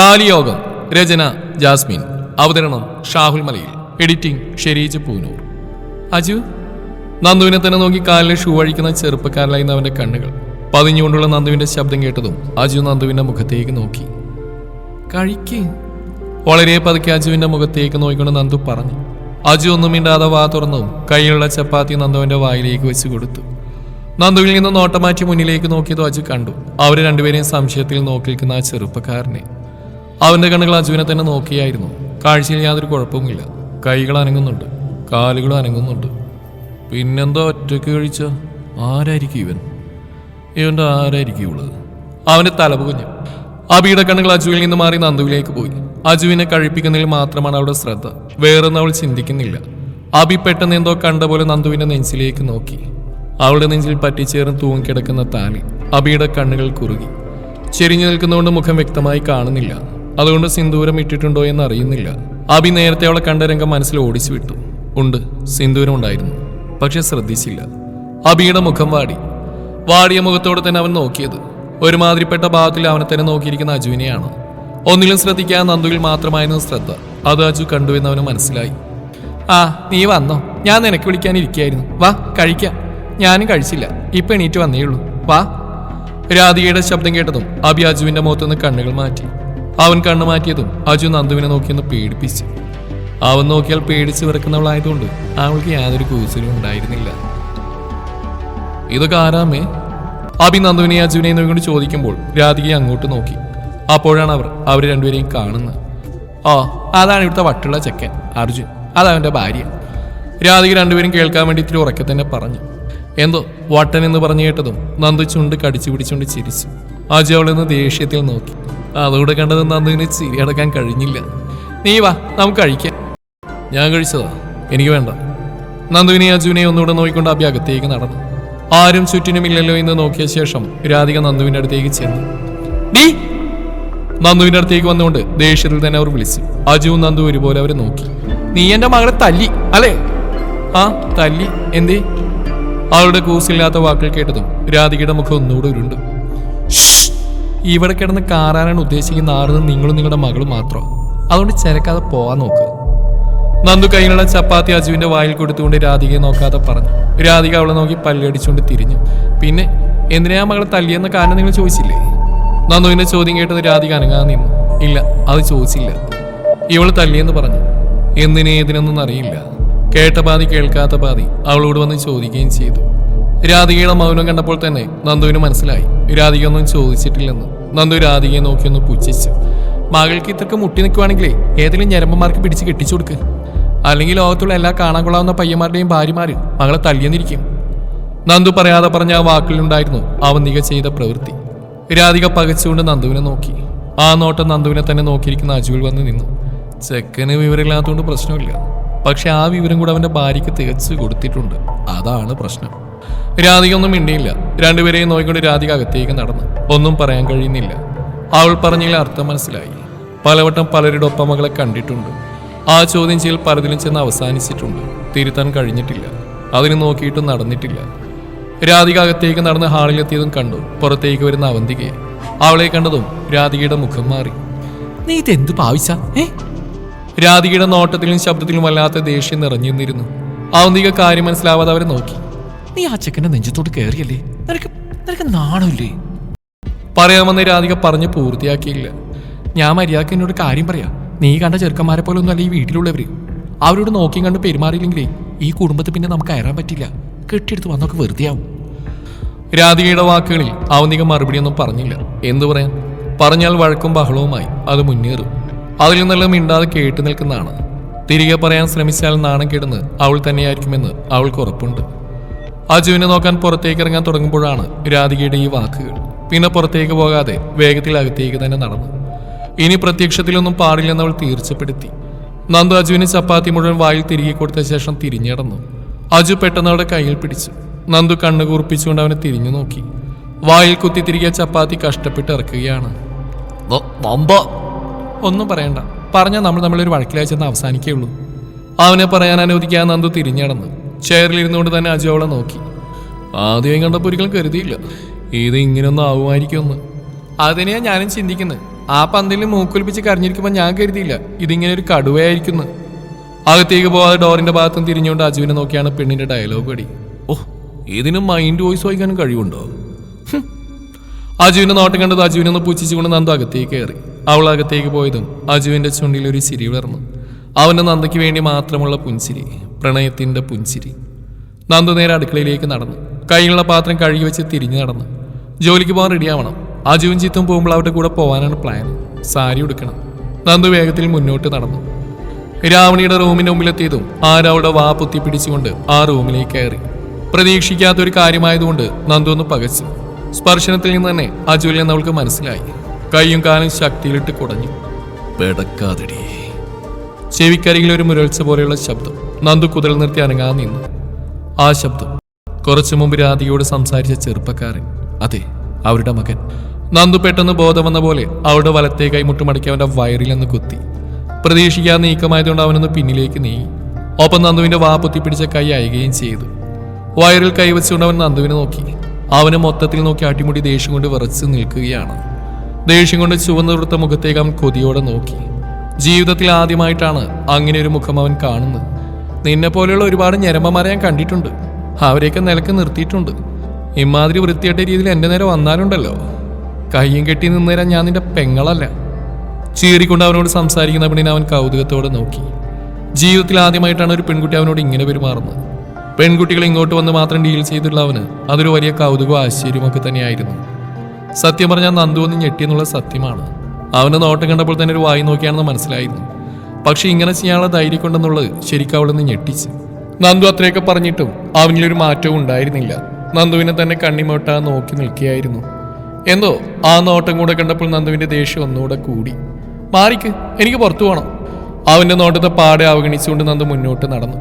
താലിയോഗം രചന Jasmine. അവതരണം ഷാഹുൽ മലയിൽ. Editing Shereej Poonoor. Aju നന്ദുവിനെ തന്നെ നോക്കി കാലിലെ ഷൂ അഴിക്കുന്ന ചെറുപ്പക്കാരനായിരുന്നു അവന്റെ കണ്ണുകൾ. പതിഞ്ഞുകൊണ്ടുള്ള നന്ദുവിന്റെ ശബ്ദം കേട്ടതും അജു നന്ദുവിന്റെ മുഖത്തേക്ക് നോക്കി. കഴിക്ക്. വളരെ പതുക്കെ അജുവിന്റെ മുഖത്തേക്ക് നോക്കിക്കൊണ്ട് നന്ദു പറഞ്ഞു. അജു ഒന്നും മിണ്ടാതെ വാ തുറന്നു കയ്യിലുള്ള ചപ്പാത്തി നന്ദുവിന്റെ വായിലേക്ക് വെച്ച് കൊടുത്തു. നന്ദുവിൽ നിന്ന് നോട്ടമാറ്റി മുന്നിലേക്ക് നോക്കിയതും അജു കണ്ടു. അവർ രണ്ടുപേരെയും സംശയത്തിൽ നോക്കിയിരിക്കുന്ന ആ ചെറുപ്പക്കാരനെ. അവന്റെ കണ്ണുകൾ അജുവിനെ തന്നെ നോക്കിയായിരുന്നു. കാഴ്ചയിൽ യാതൊരു കുഴപ്പവുമില്ല. കൈകൾ അനങ്ങുന്നുണ്ട്. കാലുകൾ അനങ്ങുന്നുണ്ട്. പിന്നെന്തോ ഒറ്റയ്ക്ക് കഴിച്ച ആരായിരിക്കും ഇവൻ? ഇവന്റെ ആരായിരിക്കും ഉള്ളത് അവന്റെ തലപുകഞ്ഞു. അബിയുടെ കണ്ണുകൾ അജുവിൽ നിന്ന് മാറി നന്ദുവിലേക്ക് പോയി. അജുവിനെ കഴിപ്പിക്കുന്നതിൽ മാത്രമാണ് അവളുടെ ശ്രദ്ധ. വേറൊന്നും അവൾ ചിന്തിക്കുന്നില്ല. അബി പെട്ടെന്ന് എന്തോ കണ്ട പോലെ നന്ദുവിന്റെ നെഞ്ചിലേക്ക് നോക്കി. അവളുടെ നെഞ്ചിൽ പറ്റിച്ചേർന്ന് തൂങ്ങിക്കിടക്കുന്ന താലി അബിയുടെ കണ്ണുകൾ കുറുകി. ചെരിഞ്ഞു നിൽക്കുന്നതുകൊണ്ട് മുഖം വ്യക്തമായി കാണുന്നില്ല. അതുകൊണ്ട് സിന്ദൂരം ഇട്ടിട്ടുണ്ടോ എന്ന് അറിയുന്നില്ല അബി നേരത്തെ അവളെ കണ്ട രംഗം മനസ്സിൽ ഓടിച്ചു വിട്ടു ഉണ്ട് സിന്ദൂരം ഉണ്ടായിരുന്നു പക്ഷെ ശ്രദ്ധിച്ചില്ല. അബിയുടെ മുഖം വാടി. വാടിയ മുഖത്തോടെ തന്നെ അവൻ നോക്കിയത്. ഒരുമാതിരിപ്പെട്ട ഭാവത്തിൽ അവനെ തന്നെ നോക്കിയിരിക്കുന്ന അജുവിനെയാണ്. ഒന്നിലും ശ്രദ്ധിക്കാൻ നന്ദുവിൽ മാത്രമായിരുന്നു ശ്രദ്ധ. അത് അജു കണ്ടുവെന്ന് അവന് മനസ്സിലായി. ആ നീ വന്നോ. ഞാൻ നിനക്ക് വിളിക്കാൻ ഇരിക്കായിരുന്നു. വാ കഴിക്കാം. ഞാനും കഴിച്ചില്ല. ഇപ്പൊ എണീറ്റ് വന്നേയുള്ളൂ. വാ. രാധികയുടെ ശബ്ദം കേട്ടതും അബി അജുവിന്റെ മുഖത്തുനിന്ന് കണ്ണുകൾ മാറ്റി. അവൻ കണ്ണു മാറ്റിയതും അജു നന്ദുവിനെ നോക്കിയൊന്ന് പേടിപ്പിച്ചു. അവൻ നോക്കിയാൽ പേടിച്ച് വിറക്കുന്നവളായതുകൊണ്ട് അവൾക്ക് യാതൊരു കൂസലും ഉണ്ടായിരുന്നില്ല. ഇതൊക്കെ ആരാമേ? അഭി നന്ദുവിനെ അജുവിനെ നോക്കിക്കൊണ്ട് ചോദിക്കുമ്പോൾ രാധികയെ അങ്ങോട്ട് നോക്കി. അപ്പോഴാണ് അവർ അവർ രണ്ടുപേരെയും കാണുന്നത്. ഓ അതാണ് ഇവിടുത്തെ വട്ടുള്ള ചെക്കൻ അർജുൻ. അതവന്റെ ഭാര്യ. രാധിക രണ്ടുപേരും കേൾക്കാൻ വേണ്ടി ഇത്തിരി ഉറക്കെ തന്നെ പറഞ്ഞു. എന്തോ വട്ടൻ എന്ന് പറഞ്ഞു കേട്ടതും നന്ദു ചുണ്ട് കടിച്ചു പിടിച്ചുകൊണ്ട് ചിരിച്ചു. അജു അവളെന്ന് ദേഷ്യത്തിൽ നോക്കി. അതുകൂടെ കണ്ടത് നന്ദുവിന് ചിരി അടക്കാൻ കഴിഞ്ഞില്ല. നീ വാ നമുക്ക് കഴിക്കാം. ഞാൻ കഴിച്ചതാ. എനിക്ക് വേണ്ട. നന്ദുവിനെ അജുവിനെ ഒന്നുകൂടെ നോക്കിക്കൊണ്ട് അഭി അകത്തേക്ക് നടന്നു. ആരും ചുറ്റിനുമില്ലല്ലോ എന്ന് നോക്കിയ ശേഷം രാധിക നന്ദുവിന്റെ അടുത്തേക്ക് ചെന്നു. നീ നന്ദുവിന്റെ അടുത്തേക്ക് വന്നുകൊണ്ട് ദേഷ്യത്തിൽ തന്നെ അവർ വിളിച്ചു. അജുവും നന്ദു ഒരുപോലെ അവരെ നോക്കി. നീ എന്റെ മകളെ തല്ലി അല്ലേ? ആ തല്ലി എന്തേ? അവളുടെ കൂസില്ലാത്ത വാക്കുകൾ കേട്ടതും രാധികയുടെ മുഖം ഒന്നുകൂടെ ഉരുണ്ടു. "ഷ്ഷ്! ഇവിടെ കിടന്ന് കാറാനാണ് ഉദ്ദേശിക്കുന്ന ആറ് നിങ്ങളും നിങ്ങളുടെ മകളും മാത്രം. അതുകൊണ്ട് ചിരക്കാതെ പോവാൻ നോക്ക്. നന്ദു കയ്യിലുള്ള ചപ്പാത്തി അജുവിന്റെ വായിൽ കൊടുത്തുകൊണ്ട് രാധികയെ നോക്കാതെ പറഞ്ഞു. രാധിക അവളെ നോക്കി പല്ലടിച്ചുകൊണ്ട് തിരിഞ്ഞു. പിന്നെ എന്തിനാ മകളെ തല്ലിയെന്ന കാരണം നിങ്ങൾ ചോദിച്ചില്ലേ? നന്ദുവിന്റെ ചോദ്യം കേട്ടത് രാധിക അനങ്ങാതെ നിന്നു. ഇല്ല അത് ചോദിച്ചില്ല. ഇവൾ തല്ലിയെന്ന് പറഞ്ഞു. എന്തിനെ ഏതിനൊന്നും അറിയില്ല. കേട്ട പാതി കേൾക്കാത്ത പാതി. അവളോട് വന്ന് ചോദിക്കുകയും ചെയ്തു. രാധികയുടെ മൗനം കണ്ടപ്പോൾ തന്നെ നന്ദുവിന് മനസ്സിലായി. രാധിക ഒന്നും ചോദിച്ചിട്ടില്ലെന്ന് നന്ദു രാധികയെ നോക്കിയൊന്ന് പുച്ഛിച്ചു. മകൾക്ക് ഇത്രക്ക് മുട്ടി നിൽക്കുവാണെങ്കിലേ ഏതെങ്കിലും ഞരമ്പന്മാർക്ക് പിടിച്ച് കെട്ടിച്ചു കൊടുക്ക്. അല്ലെങ്കിൽ ലോകത്തുള്ള എല്ലാ കാണാൻ കൊള്ളാവുന്ന പയ്യന്മാരുടെയും ഭാര്യമാര് മകളെ തല്ലിയെന്നിരിക്കും. നന്ദു പറയാതെ പറഞ്ഞ ആ വാക്കിലുണ്ടായിരുന്നു അവന്തിക ചെയ്ത പ്രവൃത്തി. രാധിക പകച്ചുകൊണ്ട് നന്ദുവിനെ നോക്കി. ആ നോട്ടം നന്ദുവിനെ തന്നെ നോക്കിയിരിക്കുന്ന അജുവിൽ വന്ന് നിന്നു. ചെക്കന് വിവരമില്ലാത്തതുകൊണ്ട് പ്രശ്നമില്ല. പക്ഷെ ആ വിവരം കൂടെ അവന്റെ ഭാര്യയ്ക്ക് തികച്ചു കൊടുത്തിട്ടുണ്ട്. അതാണ് പ്രശ്നം. രാധിക ഒന്നും മിണ്ടിയില്ല. രണ്ടുപേരെയും നോക്കിക്കൊണ്ട് രാധിക അകത്തേക്ക് നടന്നു. ഒന്നും പറയാൻ കഴിയുന്നില്ല. അവൾ പറഞ്ഞതിൽ അർത്ഥം മനസ്സിലായി. പലവട്ടം പലരുടെ ഒപ്പമകളെ കണ്ടിട്ടുണ്ട്. ആ ചോദ്യം ചെയ്യൽ പലതിലും ചെന്ന് അവസാനിച്ചിട്ടുണ്ട്. തിരുത്താൻ കഴിഞ്ഞിട്ടില്ല. അതിന് നോക്കിയിട്ടും നടന്നിട്ടില്ല. രാധിക അകത്തേക്ക് നടന്ന് ഹാളിലെത്തിയതും കണ്ടു. പുറത്തേക്ക് വരുന്ന അവന്തികയെ. അവളെ കണ്ടതും രാധികയുടെ മുഖം മാറി. നീ ഇതെന്ത് പാവിച്ച രാധികയുടെ നോട്ടത്തിലും ശബ്ദത്തിലും വല്ലാത്ത ദേഷ്യം നിറഞ്ഞിരുന്നിരുന്നു. അവന്തിക കാര്യം മനസ്സിലാവാതെ അവരെ നോക്കി. നീ ആ ചെക്കന്റെ നെഞ്ചത്തോട്ട് കയറിയല്ലേ നിനക്ക് നിനക്ക് നാണമില്ലേ പറയാമെന്ന് രാധിക പറഞ്ഞ് പൂർത്തിയാക്കിയില്ല. ഞാൻ മര്യാദയ്ക്ക് എന്നോട് കാര്യം പറയാം. നീ കണ്ട ചെറുക്കന്മാരെ പോലെ ഒന്നും അല്ല ഈ വീട്ടിലുള്ളവര്. അവരോട് നോക്കിയും കണ്ട് പെരുമാറിയില്ലെങ്കിലേ ഈ കുടുംബത്തിൽ പിന്നെ നമുക്ക് കയറാൻ പറ്റില്ല. കെട്ടിയെടുത്ത് വന്നൊക്കെ വെറുതെ ആവും രാധികയുടെ വാക്കുകളിൽ അവനിക മറുപടിയൊന്നും പറഞ്ഞില്ല. എന്തു പറയാൻ? പറഞ്ഞാൽ വഴക്കും ബഹളവുമായി അത് മുന്നേറും. അതിൽ നിന്നെല്ലാം മിണ്ടാതെ കേട്ടു നിൽക്കുന്നതാണ്. തിരികെ പറയാൻ ശ്രമിച്ചാൽ നാണം കിടന്ന് അവൾ തന്നെയായിരിക്കുമെന്ന് അവൾക്ക് ഉറപ്പുണ്ട്. അജുവിനെ നോക്കാൻ പുറത്തേക്ക് ഇറങ്ങാൻ തുടങ്ങുമ്പോഴാണ് രാധികയുടെ ഈ വാക്കുകൾ. പിന്നെ പുറത്തേക്ക് പോകാതെ വേഗത്തിൽ അകത്തേക്ക് തന്നെ നടന്നു. ഇനി പ്രത്യക്ഷത്തിലൊന്നും പാടില്ലെന്ന് അവൾ തീർച്ചപ്പെടുത്തി. നന്ദു അജുവിന് ചപ്പാത്തി മുഴുവൻ വായിൽ തിരികെ കൊടുത്ത ശേഷം തിരിഞ്ഞടന്നു. അജു പെട്ടെന്ന് അവളുടെ കയ്യിൽ പിടിച്ചു. നന്ദു കണ്ണു കൂർപ്പിച്ചുകൊണ്ട് അവനെ തിരിഞ്ഞു നോക്കി. വായിൽ കുത്തി തിരികെ ചപ്പാത്തി കഷ്ടപ്പെട്ട് ഇറക്കുകയാണ്. ഒന്നും പറയണ്ട. പറഞ്ഞാൽ നമ്മൾ നമ്മളൊരു വഴക്കിലായി ചെന്ന് ഉള്ളൂ. അവനെ പറയാൻ അനുവദിക്കാൻ നന്ദു തിരിഞ്ഞടന്നു. ചെയറിലിരുന്നുകൊണ്ട് തന്നെ അജു അവളെ നോക്കി. ആദ്യം കണ്ടപ്പോൾ ഒരിക്കലും കരുതിയില്ല. ഇത് ഇങ്ങനെയൊന്നും ആവുമായിരിക്കുമെന്ന്. അതിനെയാണ് ഞാനും ചിന്തിക്കുന്നത് ആ പന്തിൽ മൂക്കൊലിപ്പിച്ച് കരഞ്ഞിരിക്കുമ്പോൾ ഞാൻ കരുതിയില്ല. ഇതിങ്ങനെ ഒരു കടുവയായിരിക്കുന്നു അകത്തേക്ക് പോകാതെ ഡോറിന്റെ ഭാഗത്തും തിരിഞ്ഞുകൊണ്ട് അജുവിനെ നോക്കിയാണ് പെണ്ണിന്റെ ഡയലോഗ് അടി ഓ ഇതിന് മൈൻഡ് വോയിസ് വായിക്കാനും കഴിവുണ്ടോ? അജുവിനെ നോട്ടം കണ്ടത് അജുവിനെ ഒന്ന് പുച്ഛിച്ചുകൊണ്ട് നന്ദു അകത്തേക്ക് കയറി. അവൾ അകത്തേക്ക് പോയതും അജുവിന്റെ ചുണ്ടിൽ ഒരു ചിരി വിളർന്നു അവന്റെ നന്ദയ്ക്ക് വേണ്ടി മാത്രമുള്ള പുൻസിരി പ്രണയത്തിന്റെ പുൻസിരി. നന്ദ നേരെ അടുക്കളയിലേക്ക് നടന്നു. കൈയിലുള്ള പാത്രം കഴുകി വെച്ച് തിരിഞ്ഞു നടന്നു. ജോലിക്ക് പോകാൻ റെഡിയാവണം. അജുവും ചിത്തും പോകുമ്പോൾ അവരുടെ കൂടെ പോകാനാണ് പ്ലാൻ സാരി ഉടുക്കണം. നന്ദു വേഗത്തിൽ മുന്നോട്ട് നടന്നു. രാവണിയുടെ റൂമിന്റെ മുമ്പിലെത്തിയതും ആരവളുടെ വാ പൊത്തി പിടിച്ചുകൊണ്ട് ആ റൂമിലേക്ക് കയറി. പ്രതീക്ഷിക്കാത്ത ഒരു കാര്യമായതുകൊണ്ട് നന്ദു ഒന്ന് പകച്ചു. സ്പർശനത്തിൽ നിന്ന് തന്നെ അജുവിൽ എന്ന് അവൾക്ക് മനസ്സിലായി. കൈയും കാലും ശക്തിയിലിട്ട് കുടഞ്ഞു. പെടക്കാതടി. ചെവിക്കരികിൽ ഒരു മുരൾച്ച പോലെയുള്ള ശബ്ദം. നന്ദു കുതിൽ നിർത്തി അനങ്ങാൻ നിന്നു. ആ ശബ്ദം കുറച്ചു മുമ്പ് രാധികയോട് സംസാരിച്ച ചെറുപ്പക്കാരൻ. അതെ അവരുടെ മകൻ. നന്ദു പെട്ടെന്ന് ബോധം വന്ന പോലെ അവളുടെ വലത്തെ കൈമുട്ട് മടക്കി അവന്റെ വയറിൽ നിന്ന് കുത്തി. പ്രതീക്ഷിക്കാതെ നീക്കമായതുകൊണ്ട് അവനൊന്ന് പിന്നിലേക്ക് നീങ്ങി. ഒപ്പം നന്ദുവിന്റെ വാ പൊത്തിപ്പിടിച്ച കൈ അയകുകയും ചെയ്തു. വയറിൽ കൈവച്ചുകൊണ്ട് അവൻ നന്ദുവിനെ നോക്കി. അവനെ മൊത്തത്തിൽ നോക്കി അടിമുടി ദേഷ്യം കൊണ്ട് വിറച്ച് നിൽക്കുകയാണ്. ദേഷ്യം കൊണ്ട് ചുവന്നു കൊടുത്ത മുഖത്തേക്ക് അവൻ കൊതിയോടെ നോക്കി. ജീവിതത്തിൽ ആദ്യമായിട്ടാണ് അങ്ങനെ ഒരു മുഖം അവൻ കാണുന്നത്. നിന്നെ പോലെയുള്ള ഒരുപാട് ഞരമ്പന്മാരെ ഞാൻ കണ്ടിട്ടുണ്ട്. അവരെയൊക്കെ നിലയ്ക്ക് നിർത്തിയിട്ടുണ്ട്. ഇമാതിരി വൃത്തിയായിട്ട രീതിയിൽ എന്റെ നേരെ വന്നാലുണ്ടല്ലോ. കയ്യും കെട്ടി നിന്നേരാൻ ഞാൻ നിന്റെ പെങ്ങളല്ല. ചീറിക്കൊണ്ട് അവനോട് സംസാരിക്കുന്ന പെണ്ണിനെ അവൻ കൗതുകത്തോടെ നോക്കി. ജീവിതത്തിൽ ആദ്യമായിട്ടാണ് ഒരു പെൺകുട്ടി അവനോട് ഇങ്ങനെ പെരുമാറുന്നത്. പെൺകുട്ടികൾ ഇങ്ങോട്ട് വന്ന് മാത്രം ഡീൽ ചെയ്തിട്ടുള്ള അവന് അതൊരു വലിയ കൗതുകവും ആശ്ചര്യമൊക്കെ തന്നെയായിരുന്നു. സത്യം പറഞ്ഞാൽ നന്ദു ഒന്ന് ഞെട്ടിയെന്നുള്ള സത്യമാണ്. അവന്റെ നോട്ടം കണ്ടപ്പോൾ തന്നെ ഒരു വായി നോക്കിയാണെന്ന് മനസ്സിലായിരുന്നു. പക്ഷെ ഇങ്ങനെ ചെയ്യാനുള്ള ധൈര്യം കൊണ്ടെന്നുള്ളത് ശരിക്കും അവിടെ നിന്ന് ഞെട്ടിച്ച്. നന്ദു അത്രയൊക്കെ പറഞ്ഞിട്ടും അവനിലൊരു മാറ്റവും ഉണ്ടായിരുന്നില്ല. നന്ദുവിനെ തന്നെ കണ്ണിമോട്ടാ നോക്കി നിൽക്കുകയായിരുന്നു. എന്തോ ആ നോട്ടം കൂടെ കണ്ടപ്പോൾ നന്ദുവിന്റെ ദേഷ്യം ഒന്നുകൂടെ കൂടി. മാറിക്ക് എനിക്ക് പുറത്തു പോകണം അവന്റെ നോട്ടത്തെ പാടെ അവഗണിച്ചുകൊണ്ട് നന്ദു മുന്നോട്ട് നടന്നു.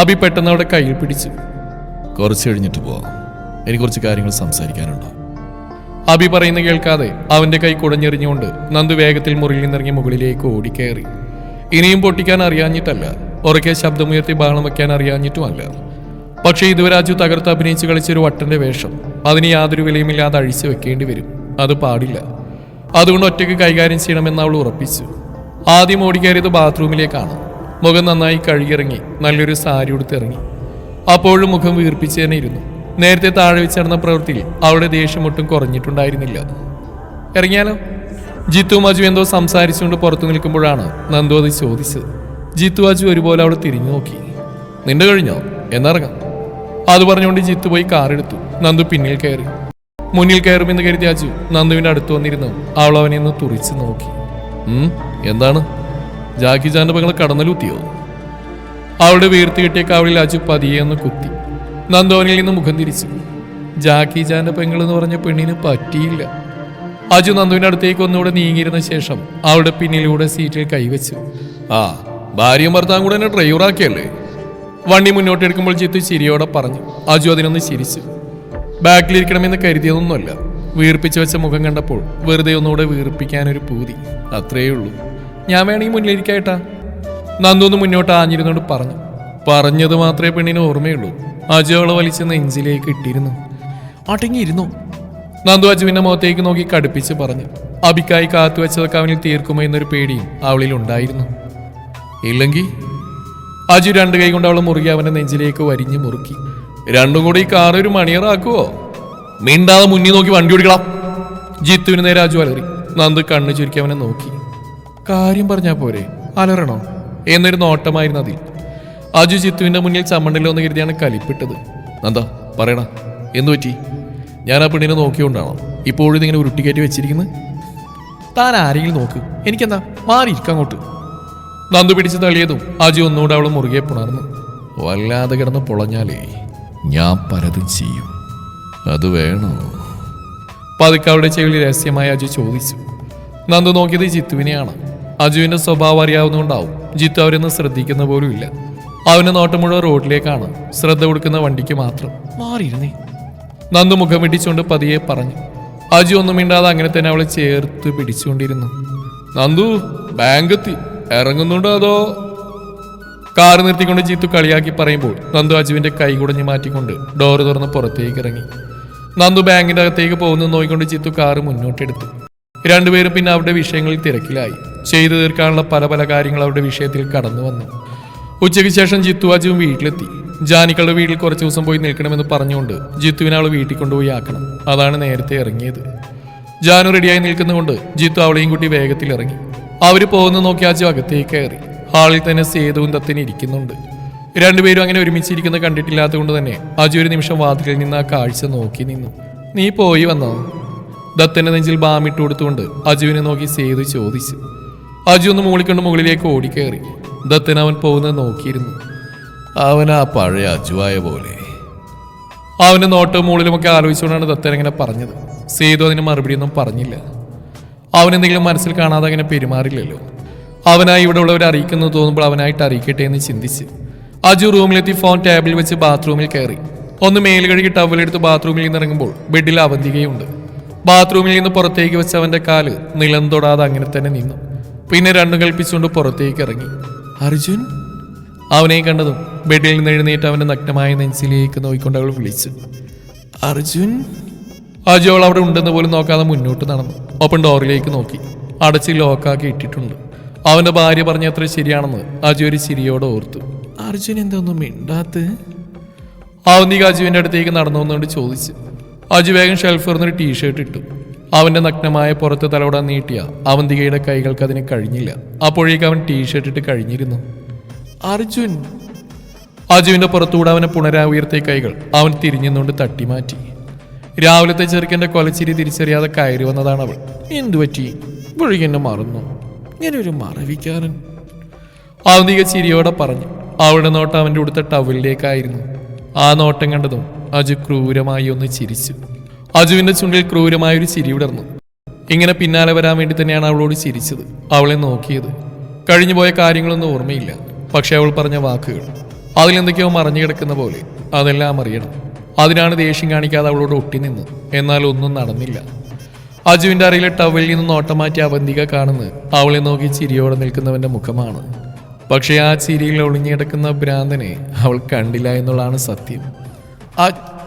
അബി പെട്ടെന്ന് അവിടെ കയ്യിൽ പിടിച്ചു. കുറച്ച് കഴിഞ്ഞിട്ട് പോവാം. എനിക്ക് കുറച്ച് കാര്യങ്ങൾ സംസാരിക്കാനുണ്ട്. അബി പറയുന്ന കേൾക്കാതെ അവന്റെ കൈ കുടഞ്ഞെറിഞ്ഞുകൊണ്ട് നന്ദു വേഗത്തിൽ മുറിയിൽ നിന്നിറങ്ങി മുകളിലേക്ക് ഓടിക്കയറി ഇനിയും പൊട്ടിക്കാൻ അറിയാഞ്ഞിട്ടല്ല. ഉറക്കെ ശബ്ദമുയർത്തി ബഹളം വയ്ക്കാൻ അറിയാഞ്ഞിട്ടുമല്ല. പക്ഷേ ഇതുവരെ അജു തകർത്ത് അഭിനയിച്ച് കളിച്ചൊരു വട്ടന്റെ വേഷം അതിന് യാതൊരു വിലയുമില്ലാതെ അഴിച്ചു വെക്കേണ്ടി വരും. അത് പാടില്ല. അതുകൊണ്ട് ഒറ്റയ്ക്ക് കൈകാര്യം ചെയ്യണമെന്ന് അവൾ ഉറപ്പിച്ചു. ആദ്യം ഓടിക്കയറിയത് ബാത്റൂമിലേക്കാണ്. മുഖം നന്നായി കഴുകിയിറങ്ങി നല്ലൊരു സാരി ഉടുത്തിറങ്ങി. അപ്പോഴും മുഖം വീർപ്പിച്ച് തന്നെ ഇരുന്നു. നേരത്തെ താഴെ വെച്ച് നടന്ന പ്രവൃത്തിയിൽ അവളുടെ ദേഷ്യം ഒട്ടും കുറഞ്ഞിട്ടുണ്ടായിരുന്നില്ല. ഇറങ്ങിയാലോ? ജിത്തു മജു എന്തോ സംസാരിച്ചുകൊണ്ട് പുറത്തു നിൽക്കുമ്പോഴാണ് നന്ദു അത് ചോദിച്ചത്. ജിത്തു അജു ഒരുപോലെ അവൾ തിരിഞ്ഞു നോക്കി. നിന്റെ കഴിഞ്ഞോ? എന്നിറങ്ങാം. അത് പറഞ്ഞുകൊണ്ട് ജിത്തു പോയി കാറെടുത്തു നന്ദു പിന്നിൽ കയറി. മുന്നിൽ കയറുമെന്ന് കരുതി അജു നന്ദുവിന്റെ അടുത്ത് വന്നിരുന്നു. അവൾ അവനെ ഒന്ന് തുറിച്ച് നോക്കി. എന്താണ്? ജാക്കി ചാന്റെ പെങ്ങളെ കടന്നലൂത്തിയോ? അവളുടെ വീർത്തി കിട്ടിയ കാവളിൽ അജു പതിയെ ഒന്ന് കുത്തി. നന്ദോനിൽ നിന്ന് മുഖം തിരിച്ചു. ജാക്കി ജാന്റെ പെങ്ങൾ എന്ന് പറഞ്ഞ പെണ്ണിന് പറ്റിയില്ല. അജു നന്ദുവിന്റെ അടുത്തേക്ക് ഒന്നുകൂടെ നീങ്ങിയിരുന്ന ശേഷം അവളുടെ പിന്നിലൂടെ സീറ്റിൽ കൈവച്ചു. ആ ഭാര്യയും ഭർത്താവും കൂടെ എന്നെ ഡ്രൈവറാക്കിയല്ലേ വണ്ടി മുന്നോട്ട് എടുക്കുമ്പോൾ ചിത്തു ചിരിയോടെ പറഞ്ഞു. അജു അതിനൊന്ന് ചിരിച്ചു. ബാക്കിലിരിക്കണമെന്ന് കരുതിയതൊന്നുമല്ല. വീർപ്പിച്ചു വെച്ച മുഖം കണ്ടപ്പോൾ വെറുതെ ഒന്നുകൂടെ വീർപ്പിക്കാനൊരു പൂതി. അത്രയേ ഉള്ളൂ ഞാൻ വേണമെങ്കിൽ മുന്നിലിരിക്കായിട്ടാ നന്ദു ഒന്ന് മുന്നോട്ട് ആഞ്ഞിരുന്നോട് പറഞ്ഞു. പറഞ്ഞത് മാത്രമേ പെണ്ണിന് ഓർമ്മയുള്ളൂ. അജു അവളെ വലിച്ച് നെഞ്ചിലേക്ക് ഇട്ടിരുന്നു. അടങ്ങിയിരുന്നു. നന്ദു അജുവിന്റെ മുഖത്തേക്ക് നോക്കി കടുപ്പിച്ച് പറഞ്ഞു. അബിക്കായി കാത്തുവെച്ചതൊക്കെ അവനിൽ തീർക്കുമോ എന്നൊരു പേടിയും അവളിൽ ഉണ്ടായിരുന്നു. ഇല്ലെങ്കിൽ? അജു രണ്ട് കൈ കൊണ്ട് അവൾ മുറുകി അവന്റെ നെഞ്ചിലേക്ക് വരിഞ്ഞു മുറുക്കി. രണ്ടും കൂടി ഈ കാർ ഒരു മണിയറാക്കുവോ? മിണ്ടാതെ മുന്നിൽ നോക്കി വണ്ടി ഓടിക്കണം ജിത്തുവിന് നേരെ അജു അലറി. നന്ദു കണ്ണു ചുരുക്കി അവനെ നോക്കി. കാര്യം പറഞ്ഞാ പോരെ? അലറണോ? എന്നൊരു നോട്ടമായിരുന്നു അതിൽ. അജു ജിത്തുവിന്റെ മുന്നിൽ ചമ്മണ്ടിൽ എന്ന് കരുതിയാണ് കലിപ്പിട്ടത്. നന്ദ പറയണ എന്തു പറ്റി? ഞാൻ ആ പെണ്ണിനെ നോക്കിയോണ്ടാണോ ഇപ്പോഴും ഇതിങ്ങനെ ഉരുട്ടിക്കയറ്റി വെച്ചിരിക്കുന്നത് താൻ ആരെങ്കിലും നോക്ക് എനിക്കെന്താ? മാറിയിരിക്കാം അങ്ങോട്ട്. നന്ദു പിടിച്ച് തള്ളിയതും അജു ഒന്നുകൂടെ അവൾ മുറുകെ പുണർന്നു. വല്ലാതെ കിടന്ന് പൊളഞ്ഞാലേ ഞാൻ പലതും ചെയ്യും. അത് വേണോ? പതുക്കെ അവളുടെ രഹസ്യമായി അജു ചോദിച്ചു. നന്ദു നോക്കിയത് ജിത്തുവിനെയാണ്. അജുവിന്റെ സ്വഭാവം അറിയാവുന്നതുകൊണ്ടാവും ജിത്തു അവരൊന്നും ശ്രദ്ധിക്കുന്ന പോലും ഇല്ല അവന്റെ നോട്ടം മുഴുവൻ റോഡിലേക്കാണ്. ശ്രദ്ധ കൊടുക്കുന്ന വണ്ടിക്ക് മാത്രം. മാറിയിരുന്നേ. നന്ദു മുഖം പിടിച്ചുകൊണ്ട് പതിയെ പറഞ്ഞു. അജു ഒന്നും മിണ്ടാതെ അങ്ങനെ തന്നെ അവളെ ചേർത്ത് പിടിച്ചുകൊണ്ടിരുന്നു. നന്ദു ബാങ്കെത്തി. ഇറങ്ങുന്നുണ്ടോ അതോ? കാർ നിർത്തിക്കൊണ്ട് ജീത്തു കളിയാക്കി പറയുമ്പോൾ നന്ദു അജുവിന്റെ കൈ കുടഞ്ഞു മാറ്റിക്കൊണ്ട് ഡോറ് തുറന്ന് പുറത്തേക്ക് ഇറങ്ങി. നന്ദു ബാങ്കിന്റെ അകത്തേക്ക് പോകുന്നത് നോക്കിക്കൊണ്ട് ചിത്തു കാറ് മുന്നോട്ടെടുത്തു. രണ്ടുപേരും പിന്നെ അവരുടെ വിഷയങ്ങളിൽ തിരക്കിലായി. ചെയ്തു തീർക്കാനുള്ള പല പല കാര്യങ്ങൾ അവരുടെ വിഷയത്തിൽ കടന്നു വന്നു. ഉച്ചയ്ക്ക് ശേഷം ജിത്തു അജുവും വീട്ടിലെത്തി. ജാനിക്കളുടെ വീട്ടിൽ കുറച്ച് ദിവസം പോയി നിൽക്കണമെന്ന് പറഞ്ഞുകൊണ്ട് ജിത്തുവിനെ അവൾ വീട്ടിൽ കൊണ്ടുപോയി ആക്കണം. അതാണ് നേരത്തെ ഇറങ്ങിയത്. ജാനു റെഡിയായി നിൽക്കുന്നതുകൊണ്ട് ജിത്തു അവളെയും കൂട്ടി വേഗത്തിൽ ഇറങ്ങി. അവർ പോകുന്ന നോക്കി അജു അകത്തേക്ക് കയറി. ഹാളിൽ തന്നെ സേതുവും തത്തിന് ഇരിക്കുന്നുണ്ട്. രണ്ടുപേരും അങ്ങനെ ഒരുമിച്ചിരിക്കുന്നത് കണ്ടിട്ടില്ലാത്തതുകൊണ്ട് തന്നെ അജു ഒരു നിമിഷം വാതിലിൽ നിന്ന് ആ കാഴ്ച നോക്കി നിന്നു. നീ പോയി വന്നോ? ദത്തന്റെ നെഞ്ചിൽ ബാമിട്ട് കൊടുത്തുകൊണ്ട് അജുവിനെ നോക്കി സേതു ചോദിച്ചു. അജു ഒന്ന് മൂളിക്കൊണ്ട് മുകളിലേക്ക് ഓടിക്കയറി. ദത്തൻ അവൻ പോകുന്നത് നോക്കിയിരുന്നു. അവൻ ആ പഴയ അജുവായ പോലെ. അവന്റെ നോട്ടവും മുകളിലുമൊക്കെ ആലോചിച്ചുകൊണ്ടാണ് ദത്തൻ ഇങ്ങനെ പറഞ്ഞത്. സേതു അതിന് മറുപടിയൊന്നും പറഞ്ഞില്ല. അവനെന്തെങ്കിലും മനസ്സിൽ കാണാതെ അങ്ങനെ പെരുമാറില്ലല്ലോ. അവനായി ഇവിടെ ഉള്ളവരെ അറിയിക്കുന്നത് തോന്നുമ്പോൾ അവനായിട്ട് അറിയിക്കട്ടെ എന്ന് ചിന്തിച്ച് അജു റൂമിലെത്തി ഫോൺ ടേബിളിൽ വെച്ച് ബാത്റൂമിൽ കയറി. ഒന്ന് മേൽ കഴുകി ടവലെടുത്ത് ബാത്റൂമിൽ നിന്ന് ഇറങ്ങുമ്പോൾ ബെഡിൽ അവന്തികയുണ്ട്. ബാത്റൂമിൽ നിന്ന് പുറത്തേക്ക് വെച്ച് അവന്റെ കാൽ നിലം തൊടാതെ അങ്ങനെ തന്നെ നിന്നു. പിന്നെ രണ്ടും കൽപ്പിച്ചുകൊണ്ട് പുറത്തേക്ക് ഇറങ്ങി. അർജുൻ? അവനെ കണ്ടതും ബെഡിൽ നിന്ന് എഴുന്നേറ്റ് അവന്റെ നഗ്നമായ നെഞ്ചിലേക്ക് നോക്കിക്കൊണ്ട് അവൾ വിളിച്ചു. അർജുൻ? അജു അവൾ അവിടെ ഉണ്ടെന്ന് പോലും നോക്കാതെ മുന്നോട്ട് നടന്നു. ഓപ്പൺ ഡോറിലേക്ക് നോക്കി. അടച്ച് ലോക്കാക്കി ഇട്ടിട്ടുണ്ട്. അവന്റെ ഭാര്യ പറഞ്ഞ അത്ര ശരിയാണെന്ന് അജു ഒരു ചിരിയോടെ ഓർത്തു. അർജുൻ എന്തൊന്നും മിണ്ടാത്ത്? അവന്തിക അജുവിന്റെ അടുത്തേക്ക് നടന്നു വന്നുകൊണ്ട് ചോദിച്ചു. അജു വേഗം ഷെൽഫ് ഒരു ടീഷർട്ട് ഇട്ടു. അവന്റെ നഗ്നമായ പുറത്ത് തലവിടാൻ നീട്ടിയ അവന്തികയുടെ കൈകൾക്ക് അതിന് കഴിഞ്ഞില്ല. അപ്പോഴേക്ക് അവൻ ടീഷർട്ട് ഇട്ട് കഴിഞ്ഞിരുന്നു. അർജുൻ. അജുവിന്റെ പുറത്തുകൂടെ അവനെ പുനരാവുയർത്തിയ കൈകൾ അവൻ തിരിഞ്ഞുകൊണ്ട് തട്ടിമാറ്റി. രാവിലത്തെ ചെറുക്കന്റെ കൊലച്ചിരി തിരിച്ചറിയാതെ കയറി വന്നതാണ് അവൾ എന്തുപറ്റി ഇപ്പോഴേക്ക് എന്നെ മറന്നു? ഞാനൊരു മറവിക്കാരൻ. അവന്തിക ചിരിയോടെ പറഞ്ഞു. അവളുടെ നോട്ടം അവന്റെ ഉടുത്ത ടവലിലേക്കായിരുന്നു ആ നോട്ടം കണ്ടതും അജു ക്രൂരമായി ഒന്ന് ചിരിച്ചു. അജുവിന്റെ ചുണ്ടിൽ ക്രൂരമായ ഒരു ചിരി വിടർന്നു ഇങ്ങനെ പിന്നാലെ വരാൻ വേണ്ടി തന്നെയാണ് അവളോട് ചിരിച്ചത്. അവളെ നോക്കിയത്. കഴിഞ്ഞുപോയ കാര്യങ്ങളൊന്നും ഓർമ്മയില്ല. പക്ഷെ അവൾ പറഞ്ഞ വാക്കുകൾ. അതിലെന്തൊക്കെയോ മറിഞ്ഞു കിടക്കുന്ന പോലെ അതെല്ലാം അറിയണം. അതിനാണ് ദേഷ്യം കാണിക്കാതെ അവളോട് ഒട്ടി നിന്ന്. എന്നാൽ ഒന്നും നടന്നില്ല. അജുവിന്റെ അറയിലെ ടവലിൽ നിന്ന് നോട്ടം മാറ്റി അവന്തിക കാണുന്നത് അവളെ നോക്കി ചിരിയോടെ നിൽക്കുന്നവന്റെ മുഖമാണ്. പക്ഷേ ആ ചിരിയിൽ ഒളിഞ്ഞു കിടക്കുന്ന ഭ്രാന്തനെ അവൾ കണ്ടില്ല എന്നുള്ളതാണ് സത്യം. ആ-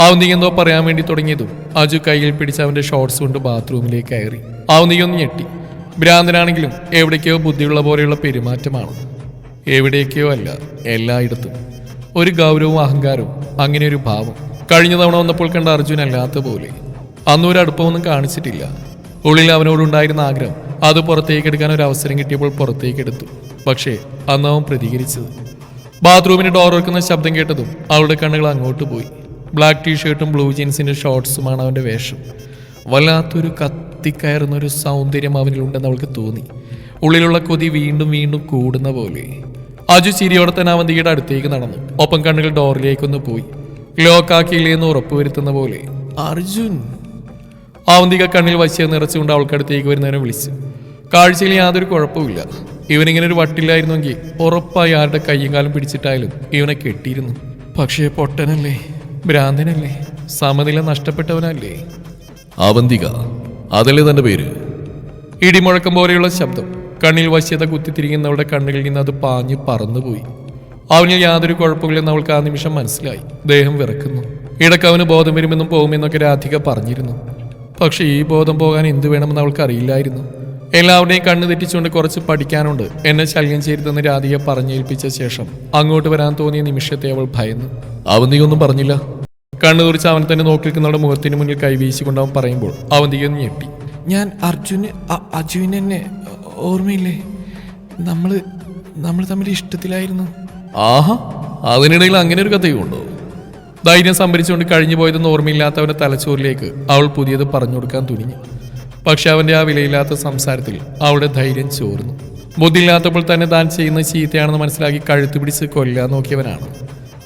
അവന്തിക എന്തോ പറയാൻ വേണ്ടി തുടങ്ങിയതും അജു കയ്യിൽ പിടിച്ച് അവന്റെ ഷോർട്സ് കൊണ്ട് ബാത്റൂമിലേക്ക് കയറി. അവന്തിക ഒന്ന് ഞെട്ടി. ഭ്രാന്തനാണെങ്കിലും എവിടേക്കോ ബുദ്ധിയുള്ള പോലെയുള്ള പെരുമാറ്റമാണ്. എവിടേക്കോ അല്ല എല്ലായിടത്തും. ഒരു ഗൗരവവും അഹങ്കാരവും അങ്ങനെ ഒരു ഭാവം. കഴിഞ്ഞ തവണ വന്നപ്പോൾ കണ്ട അർജുൻ അല്ലാത്ത പോലെ. അന്നൊരു അടുപ്പമൊന്നും കാണിച്ചിട്ടില്ല. ഉള്ളിൽ അവനോടുണ്ടായിരുന്ന ആഗ്രഹം അത് പുറത്തേക്ക് എടുക്കാൻ ഒരു അവസരം കിട്ടിയപ്പോൾ പുറത്തേക്ക് എടുത്തു. പക്ഷേ അന്ന് അവൻ പ്രതികരിച്ചത്. ബാത്റൂമിന് ഡോർ വെക്കുന്ന ശബ്ദം കേട്ടതും അവളുടെ കണ്ണുകൾ അങ്ങോട്ട് പോയി. ബ്ലാക്ക് ടീഷർട്ടും ബ്ലൂ ജീൻസിന്റെ ഷോർട്സുമാണ് അവന്റെ വേഷം. വല്ലാത്തൊരു കത്തിക്കയറുന്നൊരു സൗന്ദര്യം അവനിലുണ്ടെന്ന് അവൾക്ക് തോന്നി. ഉള്ളിലുള്ള കൊതി വീണ്ടും വീണ്ടും കൂടുന്ന പോലെ. അജു ചിരിയോടെ തന്നെ അവന്തിയുടെ അടുത്തേക്ക് നടന്നു. ഒപ്പം കണ്ണുകൾ ഡോറിലേക്കൊന്ന് പോയി. ലോക്കാക്കിയില്ലേ എന്ന് ഉറപ്പുവരുത്തുന്ന പോലെ. അർജുൻ. അവന്തിക കണ്ണിൽ വശിയ നിറച്ചുകൊണ്ട് അവൾക്കടുത്തേക്ക് വരുന്നതിനെ വിളിച്ചു. കാഴ്ചയിൽ യാതൊരു കുഴപ്പമില്ല ഇവനിങ്ങനെ ഒരു വട്ടില്ലായിരുന്നെങ്കിൽ ഉറപ്പായി ആരുടെ കയ്യും കാലും പിടിച്ചിട്ടായാലും ഇവനെ കെട്ടിയിരുന്നു. പക്ഷേ പൊട്ടനല്ലേ? ഭ്രാന്തനല്ലേ? സമനില നഷ്ടപ്പെട്ടവനല്ലേ? അവന്തിക അതല്ലേ തന്റെ പേര്? ഇടിമുഴക്കം പോലെയുള്ള ശബ്ദം. കണ്ണിൽ വശ്യത കുത്തിത്തിരിക്കുന്നവളുടെ കണ്ണുകളിൽ നിന്ന് അത് പാഞ്ഞ് പറന്നുപോയി. അവന് യാതൊരു കുഴപ്പമില്ലെന്ന് അവൾക്ക് ആ നിമിഷം മനസ്സിലായി. ദേഹം വിറക്കുന്നു. ഇടയ്ക്ക് അവന് ബോധം വരുമെന്നും പോകുമെന്നൊക്കെ രാധിക പറഞ്ഞിരുന്നു. പക്ഷേ ഈ ബോധം പോകാൻ എന്ത് വേണമെന്ന് അവൾക്ക് അറിയില്ലായിരുന്നു. എല്ലാവരുടെയും കണ്ണു തെറ്റിച്ചുകൊണ്ട് കുറച്ച് പഠിക്കാനുണ്ട്. എന്നെ ശല്യം ചെയ്തെന്ന് രാധിയെ പറഞ്ഞേൽപ്പിച്ച ശേഷം അങ്ങോട്ട് വരാൻ തോന്നിയ നിമിഷത്തെ അവൾ ഭയന്നു. അവന്തിക ഒന്നും പറഞ്ഞില്ല. കണ്ണു തുറിച്ച് അവൻ തന്നെ നോക്കി നിൽക്കുന്നവരുടെ മുഖത്തിന് മുന്നിൽ കൈവീശിക്കൊണ്ട് അവൻ പറയുമ്പോൾ അവന്തിക ഞെട്ടി. ഞാൻ അർജുന് അജുവിന് ഓർമ്മയില്ലേ? നമ്മൾ നമ്മൾ തമ്മിൽ ഇഷ്ടത്തിലായിരുന്നു. ആഹാ അതിനിടയിൽ അങ്ങനെ ഒരു കഥയും ഉണ്ടോ? ധൈര്യം സംഭരിച്ചുകൊണ്ട് കഴിഞ്ഞു പോയതെന്ന് ഓർമ്മയില്ലാത്തവന്റെ തലച്ചോറിലേക്ക് അവൾ പുതിയത് പറഞ്ഞു കൊടുക്കാൻ തുനിഞ്ഞു. പക്ഷെ അവന്റെ ആ വിലയില്ലാത്ത സംസാരത്തിൽ അവളുടെ ധൈര്യം ചോർന്നു. ബുദ്ധിയില്ലാത്തപ്പോൾ തന്നെ താൻ ചെയ്യുന്ന ചീത്തയാണെന്ന് മനസ്സിലാക്കി കഴുത്ത് പിടിച്ച് കൊല്ലാൻ നോക്കിയവനാണ്.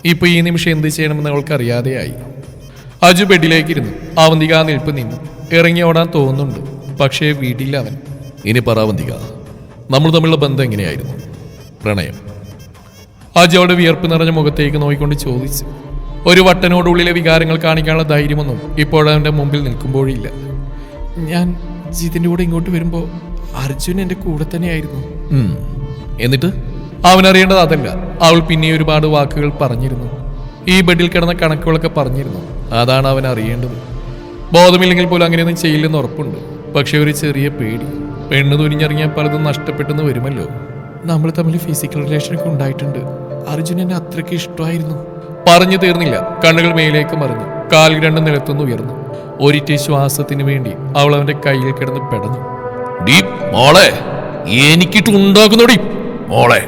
ഇപ്പൊ ഈ നിമിഷം എന്ത് ചെയ്യണമെന്ന് അവൾക്ക് അറിയാതെയായി അജു ബെഡിലേക്ക് ഇരുന്നു അവന്തിക നിൽപ്പ് നിന്നു. ഇറങ്ങി ഓടാൻ തോന്നുന്നുണ്ട്. പക്ഷേ വീട്ടില്ല അവൻ. ഇനി പറ അവന്തിക. നമ്മൾ തമ്മിലുള്ള ബന്ധം എങ്ങനെയായിരുന്നു? പ്രണയം. അജു അവളുടെ വിയർപ്പ് നിറഞ്ഞ മുഖത്തേക്ക് നോക്കിക്കൊണ്ട് ചോദിച്ചു. ഒരു വട്ടനോടുള്ളിലെ വികാരങ്ങൾ കാണിക്കാനുള്ള ധൈര്യമൊന്നും ഇപ്പോഴവന്റെ മുമ്പിൽ നിൽക്കുമ്പോഴില്ല. ഞാൻ ജിതിന്റെ കൂടെ ഇങ്ങോട്ട് വരുമ്പോ അർജുൻ എന്റെ കൂടെ തന്നെയായിരുന്നു. എന്നിട്ട്? അവൻ അറിയേണ്ടത് അതല്ല. അവൾ പിന്നെ ഒരുപാട് വാക്കുകൾ പറഞ്ഞിരുന്നു. ഈ ബെഡിൽ കിടന്ന കണക്കുകളൊക്കെ പറഞ്ഞിരുന്നു. അതാണ് അവൻ അറിയേണ്ടത്. ബോധമില്ലെങ്കിൽ പോലും അങ്ങനെയൊന്നും ചെയ്യില്ലെന്ന് ഉറപ്പുണ്ട്. പക്ഷെ ഒരു ചെറിയ പേടി. പെണ്ണ് തുനിഞ്ഞിറങ്ങിയാൽ പലതും നഷ്ടപ്പെട്ടെന്ന് വരുമല്ലോ. നമ്മൾ തമ്മിൽ ഫിസിക്കൽ റിലേഷനൊക്കെ ഉണ്ടായിട്ടുണ്ട്. അർജുൻ എന്നെ അത്രയ്ക്ക് ഇഷ്ടമായിരുന്നു. പറഞ്ഞു തീർന്നില്ല. കണ്ണുകൾ മേലേക്ക് മറിഞ്ഞു. കാൽ രണ്ടും നിലത്തുനിന്ന് ഉയർന്നു. ഒരിറ്റ ശ്വാസത്തിന് വേണ്ടി അവൾ അവന്റെ കയ്യിൽ കിടന്ന് പെടഞ്ഞു. ഡീ മോളെ എനിക്കിട്ട് ഉണ്ടാക്കുന്നോടി മോളെ.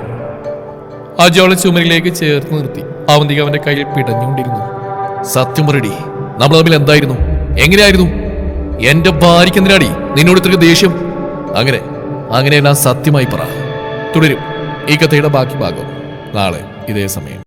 അജു അവളെ ചുമരിലേക്ക് ചേർത്ത് നിർത്തി. അവന്തിക അവന്റെ കയ്യിൽ പിടഞ്ഞുകൊണ്ടിരുന്നു. സത്യം പറയടി നമ്മൾ തമ്മിൽ എന്തായിരുന്നു? എങ്ങനെയായിരുന്നു? എന്റെ ഭാര്യയ്ക്ക് എന്തിനാടി നിന്നോട് ഇത്രയ്ക്ക് ദേഷ്യം? അങ്ങനെ അങ്ങനെയെല്ലാം സത്യമായി പറ. തുടരും. ഈ കഥയുടെ ബാക്കി ഭാഗം നാളെ ഇതേ സമയം.